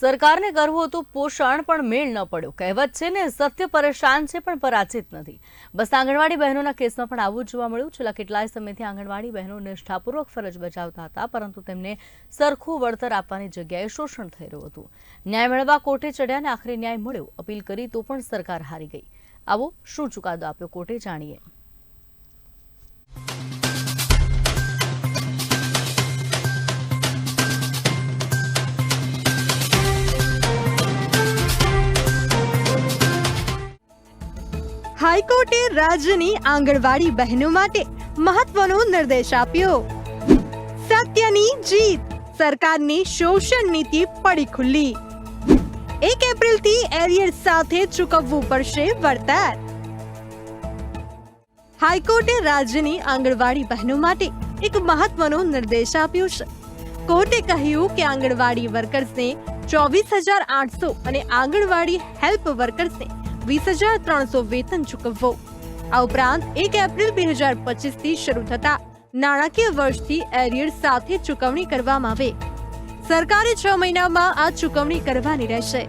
સરકારને કરવું હતું, પોષણ પણ મેળ ન પડ્યો. કહેવત છે ને, સત્ય પરેશાન છે પણ પરાજિત નથી. બસ આંગણવાડી બહેનોના કેસમાં પણ આવું જોવા મળ્યું. છેલ્લા કેટલાય સમયથી આંગણવાડી બહેનો નિષ્ઠાપૂર્વક ફરજ બજાવતા હતા, પરંતુ તેમને સરખું વળતર આપવાની જગ્યાએ શોષણ થઈ રહ્યું હતું. ન્યાય મેળવવા કોર્ટે ચડ્યા અને આખરે ન્યાય મળ્યો. અપીલ કરી તો પણ સરકાર હારી ગઈ. આવો શું ચુકાદો આપ્યો કોર્ટે, જાણીએ. હાઈકોર્ટે રાજ્યની આંગણવાડી બહેનો માટે મહત્વનો નિર્દેશ આપ્યો. સત્યની જીત, સરકારની શોષણ નીતિ પડી ખુલ્લી. એક એપ્રિલથી એરિયર સાથે ચૂકવવું પડશે વળતર. હાઈકોર્ટે રાજ્યની આંગણવાડી બહેનો માટે એક મહત્વનો નિર્દેશ આપ્યો છે. કોર્ટે કહ્યું કે આંગણવાડી વર્કર્સને ચોવીસ હજાર આઠસો અને આંગણવાડી હેલ્પ વર્કર્સને વીસ હજાર ત્રણસો વેતન ચૂકવવો. આ ઉપરાંત એક એપ્રિલ બે હજાર પચીસથી શરૂ થતા નાણાકીય વર્ષથી એરિયર સાથે ચૂકવણી કરવામાં આવે. સરકારે છ મહિનામાં આ ચૂકવણી કરવાની રહેશે.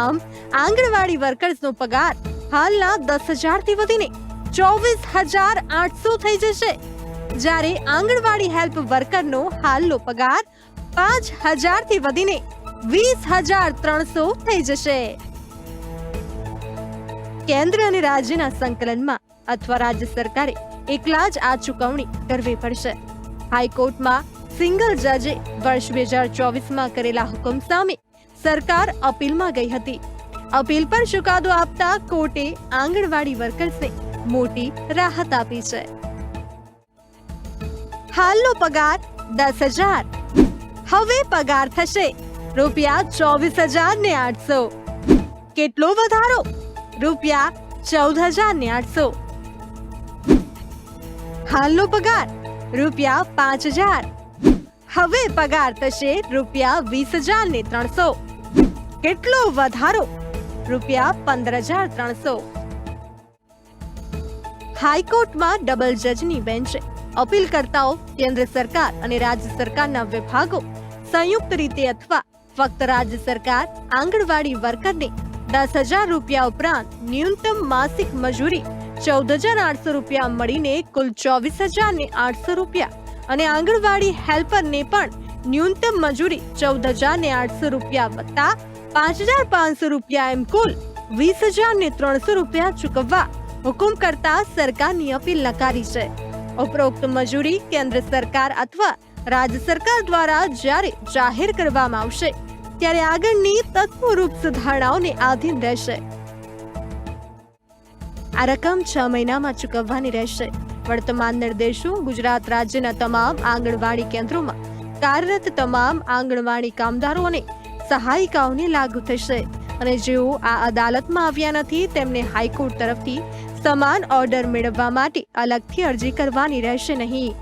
આમ, આંગણવાડી વર્કર્સનો પગાર હાલના દસ હજારથી વધીને ચોવીસ હજાર આઠસો થઈ જશે. જ્યારે આંગણવાડી હેલ્પ વર્કરનો હાલનો પગાર પાંચ હજારથી વધીને વીસ હજાર ત્રણસો થઈ જશે. કેન્દ્ર અને રાજ્યના સંકલનમાં અથવા રાજ્ય સરકારે એકલા જ આ ચૂકવણી કરવી પડશે. હાઈકોર્ટમાં સિંગલ જજે વર્ષ બે હજાર ચોવીસમાં કરેલા હુકમ સામે સરકાર અપીલમાં ગઈ હતી. અપીલ પર ચુકાદો આપતા કોર્ટે આંગણવાડી વર્કર્સને મોટી રાહત આપી છે. હાલનો પગાર દસ હજાર. હવે પગાર થશે. રૂપિયા ચોવીસ હજાર ને આઠસો. કેટલો વધારો? રૂપિયા ચૌદ હજાર ને આઠસો. હાલનો પગાર રૂપિયા પાંચ હજાર. હવે પગાર થશે રૂપિયા વીસ હજાર ને ત્રણસો. કેટલો વધારો? રૂપિયા પંદર હજાર ત્રણસો. હાઈકોર્ટમાં ડબલ જજની બેન્ચે. અપીલકર્તાઓ, કેન્દ્ર સરકાર અને રાજ્ય સરકારના વિભાગો સંયુક્ત રીતે અથવા ફક્ત રાજ્ય સરકાર, આંગણવાડી વર્કરને દસ હજાર રૂપિયા ઉપરાંત ન્યૂનતમ માસિક મજૂરી ચૌદ હજાર આઠસો રૂપિયા મળીને કુલ ચોવીસ હજાર ને આઠસો રૂપિયા અને આંગણવાડી હેલ્પરને પણ ન્યૂનતમ મજૂરી ચૌદ હજાર ને આઠસો રૂપિયા વત્તા પાંચ હજાર પાંચસો રૂપિયા એમ કુલ વીસ હજાર ને ત્રણસો રૂપિયા ચૂકવવા હુકુમ કરતા સરકારની અપીલ નકારી છે. ઉપરોક્ત મજૂરી કેન્દ્ર સરકાર અથવા રાજ્ય સરકાર દ્વારા જ્યારે જાહેર કરવામાં આવશે, ત્યારે આગળની તત્વરૂપ સુધારણાઓને આધીન રહેશે. આ રકમ છ મહિનામાં ચૂકવવાની રહેશે. વર્તમાન નિર્દેશો ગુજરાત રાજ્યના તમામ આંગણવાડી કેન્દ્રોમાં કાર્યરત તમામ આંગણવાડી કામદારો અને સહાયિકાઓને લાગુ થશે. અને જેઓ આ અદાલતમાં આવ્યા નથી, તેમને હાઈકોર્ટ તરફથી સમાન ઓર્ડર મેળવવા માટે અલગથી અરજી કરવાની રહેશે નહીં.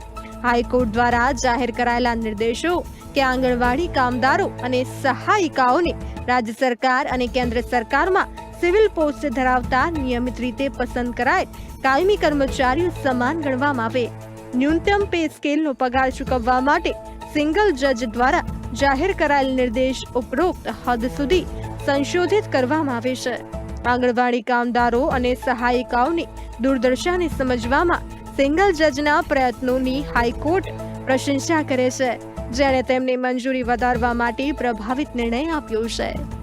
હાઈકોર્ટ દ્વારા જાહેર કરાયેલા નિર્દેશો કે આંગણવાડી કામદારો અને સહાયિકાઓને રાજ્ય સરકાર અને કેન્દ્ર સરકારમાં સિવિલ પોસ્ટ ધરાવતા નિયમિત રીતે પસંદ કરાયેલ કાયમી કર્મચારીઓ સમાન ગણવામાં આવે. ન્યૂનતમ પે સ્કેલનો પગાર ચૂકવવા માટે સિંગલ જજ દ્વારા જાહેર કરાયેલ નિર્દેશ ઉપરોક્ત હદ સુધી સંશોધિત કરવામાં આવે છે. આંગણવાડી કામદારો અને સહાયિકાઓની દુર્દશાને સમજવામાં સિંગલ જજના પ્રયત્નોની હાઈકોર્ટ પ્રશંસા કરે છે, જેણે તેમની મંજૂરી વધારવા માટે પ્રભાવિત નિર્ણય આપ્યો છે.